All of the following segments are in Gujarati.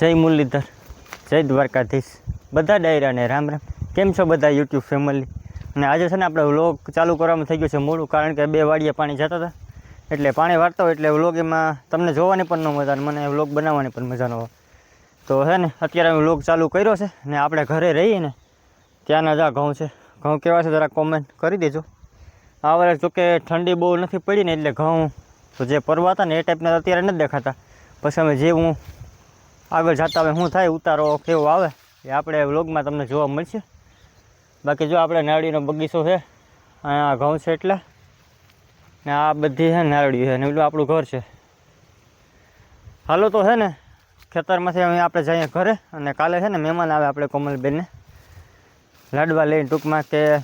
જય મુરલીધર, જય દ્વારકાધીશ. બધા ડાયરાને રામ રામ. કેમ છો બધા યુટ્યુબ ફેમિલી અને આજે છે ને આપણે વ્લોગ ચાલુ કરવામાં થઈ ગયું છે મોડું કારણ કે બે વાડીએ પાણી જતા હતા. એટલે પાણી વાળતા હોય એટલે વ્લોગ એમાં તમને જોવાની પણ ન મજા આવે મને વ્લોગ બનાવવાની પણ મજા ન આવે. તો છે ને, અત્યારે અમે વ્લોગ ચાલુ કર્યો છે ને આપણે ઘરે રહીએ ને ત્યાંના જ ઘઉં છે. ઘઉં કેવા છે જરા કોમેન્ટ કરી દેજો. આ વર્ષ જોકે ઠંડી બહુ નથી પડી ને એટલે ઘઉં જે પરવા હતા ને એ ટાઈપના અત્યારે નથી દેખાતા. પછી અમે જે હું આગળ જતા હવે શું થાય, ઉતારો કેવો આવે, એ આપણે વ્લોગમાં તમને જોવા મળશે. બાકી જો આપણે નારળીનો બગીચો છે, અહીંયા ઘઉં છે એટલે, ને આ બધી છે નારળી છે, ને પેલું આપણું ઘર છે. હાલો તો છે ને, ખેતરમાંથી અહીં આપણે જઈએ ઘરે, અને કાલે છે ને મહેમાન આવે આપણે કોમલબેનને. લાડવા લઈને ટૂંકમાં કે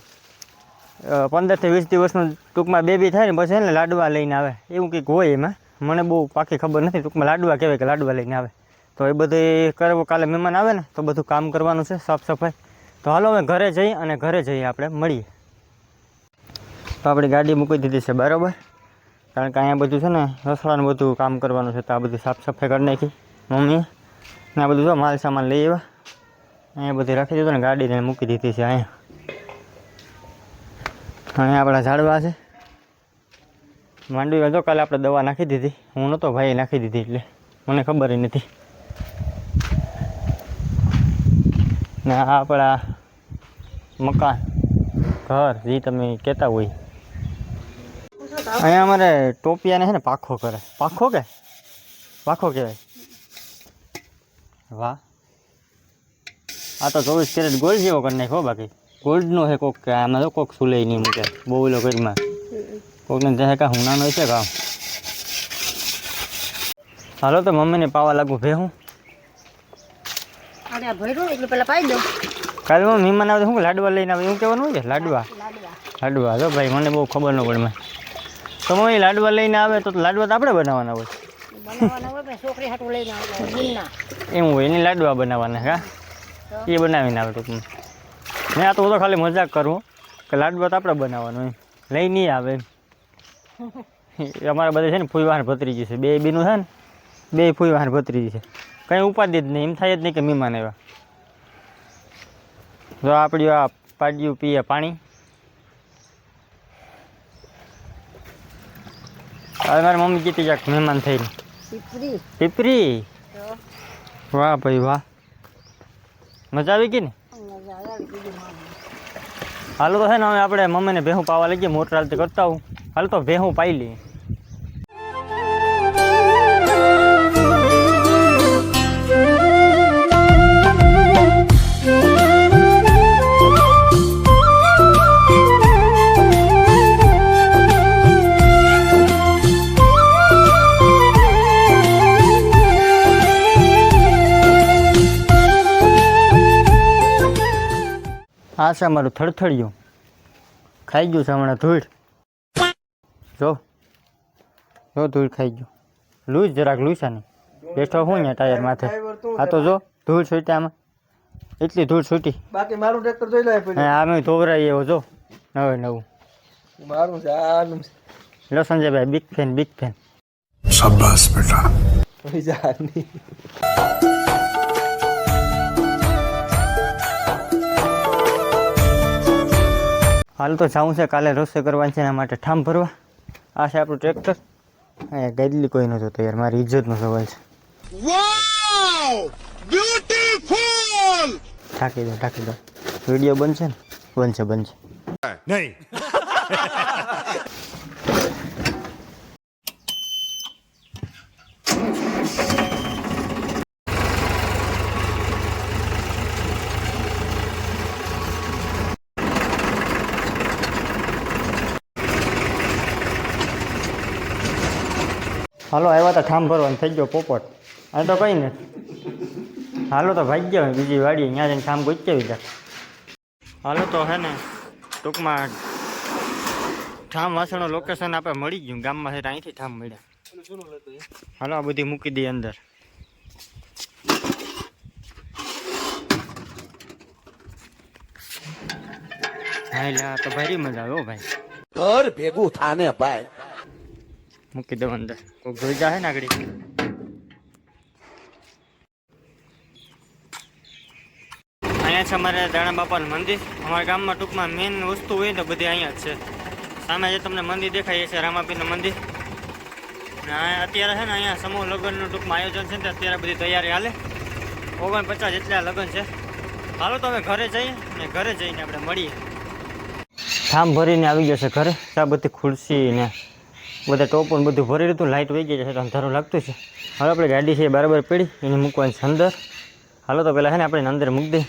પંદરથી વીસ દિવસનું ટૂંકમાં બેબી થાય ને પછી ને લાડવા લઈને આવે. એવું કંઈક હોય એમાં. મને બહુ પાકી ખબર નથી ટૂંકમાં લાડવા કહેવાય કે લાડવા લઈને આવે. તો એ બધું કરવું કાલે મહેમાન આવે ને, તો બધું કામ કરવાનું છે, સાફ સફાઈ. તો હાલો અમે ઘરે જઈએ અને ઘરે જઈએ આપણે, મળીએ. તો આપણી ગાડી મૂકી દીધી છે, બરાબર? કારણ કે અહીંયા બધું છે ને, રસોડાનું બધું કામ કરવાનું છે, તો આ બધું સાફ સફાઈ કરી નાખી. મમ્મીએ ને આ બધું જો માલ સામાન લઈ આવ્યા. અહીંયા બધું રાખી દીધું ને ગાડીને મૂકી દીધી છે અહીંયા. અહીંયા આપણા ઝાડવા છે. માંડવી જો કાલે આપણે દવા નાખી દીધી. હું નહોતો ભાઈએ નાખી દીધી એટલે. મને ખબર નથી. ને આ આપણા મકાન, ઘર, જે તમે કહેતા હોય. અહીંયા અમારે ટોપિયાને છે ને પાખો કરે. પાખો કે? પાખો કહેવાય. વાહ. આ તો ચોવીસ કેરેટ ગોલ્ડ જેવો કરી નાખ્યો બાકી. ગોલ્ડનો છે કોક કે, આમાં તો કોક સુલે નહીં મૂકે બહુ ઓલો ઘરમાં કોકને કહે કે હુનાનો છે કામ. હાલો તો મમ્મીને પાવા લાગુ ભેહું. આ ભર્યું એટલે પેલા પાઈ દો કાલે હું મહેમાન આવે તો શું લાડવા લઈને આવે? એવું કહેવાનું હોય કે લાડવા? લાડવા. લાડવા. ભાઈ મને બહુ ખબર ન પડે તો મમ્મી લાડવા લઈને આવે તો લાડવા તો આપણે બનાવવાના હોય. છોકરી હાટું લઈને આવતા એવું હોય એની લાડવા બનાવવાના હા? એ બનાવીને આવે ટૂંકમાં મેં આ તો હું તો ખાલી મજાક કરું કે લાડવા તો આપણે બનાવવાનું એમ. લઈ નહીં આવે અમારા બધા છે ને ફૂઈવાહન ભત્રીજી છે. બે બીનું છે ને બે ફૂઈવાહન ભત્રીજી છે. કંઈ ઉપાધિ જ નહીં. એમ થાય જ નહીં કે મહેમાન આવ્યા. જો આપણી આ પાડ્યું પીએ પાણી. હવે મારી મમ્મી કીધી ક્યાંક મહેમાન થઈને. પીપરી? વાહ ભાઈ વાહ. મજા આવી ગઈ ને? હાલો તો છે ને હવે આપણે મમ્મીને ભેહું પાવા લઈ ગઈએ મોટર હાલતી કરતા હું હાલ તો ભેહું પાઈ લઈએ. આ છે અમારું થડથડિયું. ખાઈ ગયું છે હમણાં ધૂળ. જો જો ધૂળ ખાઈ ગયું. લૂજ જરાક લૂસાની. બેઠો હું ને ટાયર માથે. આ તો જો ધૂળ છૂટી આમાં. એટલી ધૂળ છૂટી. બાકી મારું ટ્રેક્ટર જોઈ લે હા આમે ધોવરાઈ એવો જો. નવે નવું. મારું છે આનું લો Sanjaybhai big fan big fan કોઈ જાત હાલ તો જાઉં છે કાલે રસોઈ કરવાની છે એના માટે ઠામ ભરવા. આ છે આપણું ટ્રેક્ટર. અહીંયા ગેદલી કોઈ નહોતું તો યાર મારી ઇજ્જતનો સવાલ છે. ઢાંકી દો ઢાંકી દો. વીડિયો બનશે ને? બનશે બનશે. નહીં. હાલો, આવ્યા તો ઠામ ભરવાનું, થઈ ગયો પોપટ. આ તો કંઈ નહીં હાલો તો ભાઈ ગયો, બીજી વાડી, ત્યાં જઈને ઠામ ગોચવી જા. હાલો તો હે ને, ટૂંકમાં ઠામ વાસણો લોકેશન આપણે મળી ગયું, ગામમાં છે અહીંથી ઠામ મળ્યા. હાલો, આ બધી મૂકી દઈએ અંદર. હા એટલે તો ભારી મજા આવે હો ભાઈ. ઘર ભેગું થાને ભાઈ. મૂકી દઉં અંદર. કોઈ જોઈ જાય ને આગળ? છે અમારે દાણા બાપાનું મંદિર. અમારા ગામમાં ટૂંકમાં મેઇન વસ્તુ હોય તો બધી અહીંયા જ છે. સામે જે તમને મંદિર દેખાય છે રામાપીનું મંદિર. અને અત્યારે છે ને અહીંયા સમૂહ લગ્નનું ટૂંકમાં આયોજન છે ને અત્યારે બધી તૈયારી હાલે. ઓગણપચાસ જેટલા લગ્ન છે. હાલો તો અમે ઘરે જઈએ ને ઘરે જઈને આપણે મળીએ. ઠામ ભરીને આવી ગયો છે ઘરે. આ બધી ખુરશી ને બધા ટોપો ને બધું ભરી લીધું લાઇટ વહી ગઈ છે અંધારું લાગતું છે. હવે આપણે ગાડી છે એ બરાબર પડી એને મૂકવાની છે અંદર. હાલો તો પહેલાં છે ને આપણે અંદર મૂકી દઈએ.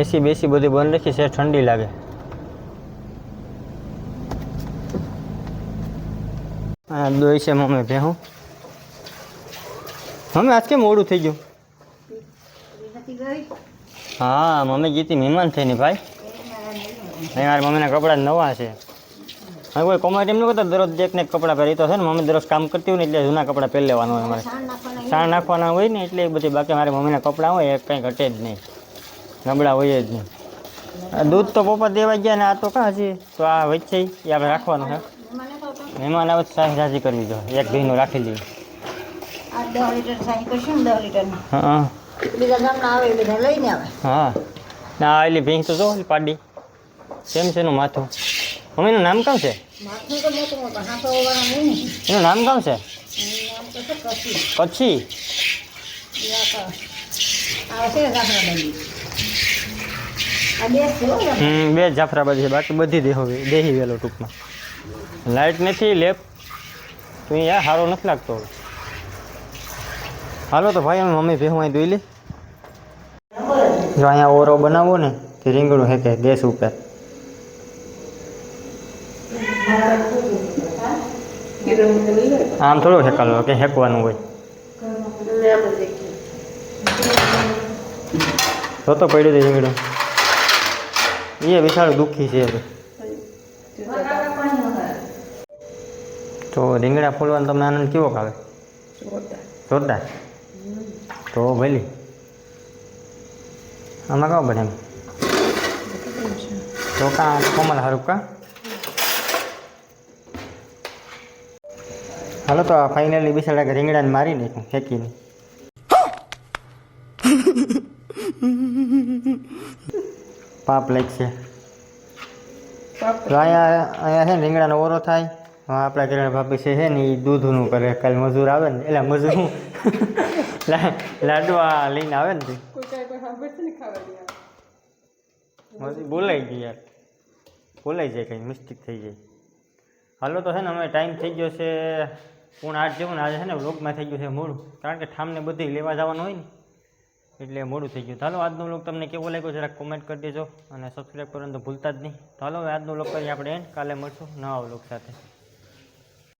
એસી બેસી બધી બંધ રાખી છે ઠંડી લાગે. આ દોઈ છે મમ્મી ભેહું. મમ્મી આજ કેમ મોડું થઈ ગયું? હા મમ્મી ગીતી મહેમાન થઈને ભાઈ. અહીં મારા મમ્મીના કપડાં નવા છે. હવે કોઈ કોમેન્ટ એમ ન કરતા દરરોજ એક ને કપડાં પહેરી તો છે ને મમ્મી દરરોજ કામ કરતી હોય ને એટલે જૂના કપડાં પહેરી લેવાનું હોય અમારે. સાણ નાખવાના હોય ને એટલે એ બધી બાકી મારી મમ્મીના કપડાં હોય એ કંઈ ઘટે જ નહીં. નબળા હોય જ નહીં. આ દૂધ તો પપ્પા દેવા ગયા ને આ તો કાં હજી તો આ વચ્ચે એ આપણે રાખવાનું છે. મહેમાન આવે તો સાહેબ રાજી કરવી જો એક ભીનું રાખી લઈએ દસ લીટર સાઈ કરશું ને દસ લીટરના. હા બીજા ગામના આવે બધા લઈને આવે. હા. ના આવેલી ભીંસ તો જો પાડી. કેમ છે એનું માથું? કામ ને એનું નામ કામ છે? એનું નામ તો છે કચ્છી. હમ બે જાફરાબાદ છે બાકી બધી દેહો દેહી વેલો ટૂંકમાં. લાઇટ નથી લેપ તો યાર સારો નથી લાગતો. હાલો તો ભાઈ અમે મમ્મી ભેહું અહીં દોઈ લે જો અહીંયા ઓરો બનાવો ને તે રીંગણું હેકે ગેસ ઉપર. આમ થોડું હેકાલો કે હેકવાનું હોય. તો તો પડ્યું છે રીંગડું એ વિશાળ દુઃખી છે તો રીંગણા ફોલવાનો તમને આનંદ કેવો આવે જોરદાર. તો ભલી. આમાં કહો એમ. તો કાં કોમલ હારું કા હાલો તો ફાઇનલી બિસાડા રીંગણાને મારી નાખ્યું, ફેંકીને. પાપ લાગશે. અહીંયા અહીંયા છે ને રીંગણાનો ઓરો થાય. આપણા કિરણ ભાભી છે ને એ દૂધનું કરે. કાલે મજૂર આવે ને, એટલે મજૂર લાડવા લઈને આવે ને બોલાઈ ગઈ યાર. બોલાઈ જાય કંઈ, મિસ્ટેક થઈ જાય. હાલો તો છે ને અમે ટાઈમ થઈ ગયો છે પૂર્ણ આઠ જેવું આજે છે ને વ્લોગમાં થઈ ગયું છે મોડું. કારણ કે ઠામને બધી લેવા જવાનું હોય ને, એટલે મોડું થઈ ગયું. ચાલો, આજનો વ્લોગ તમને કેવો લાગ્યો જરાક કોમેન્ટ કરી દેજો અને સબસ્ક્રાઈબ કરવાનું તો ભૂલતા જ નહીં. ચાલો આજનો વ્લોગ કરીએ આપણે એન્ડ કાલે મળશું નવા વ્લોગ સાથે.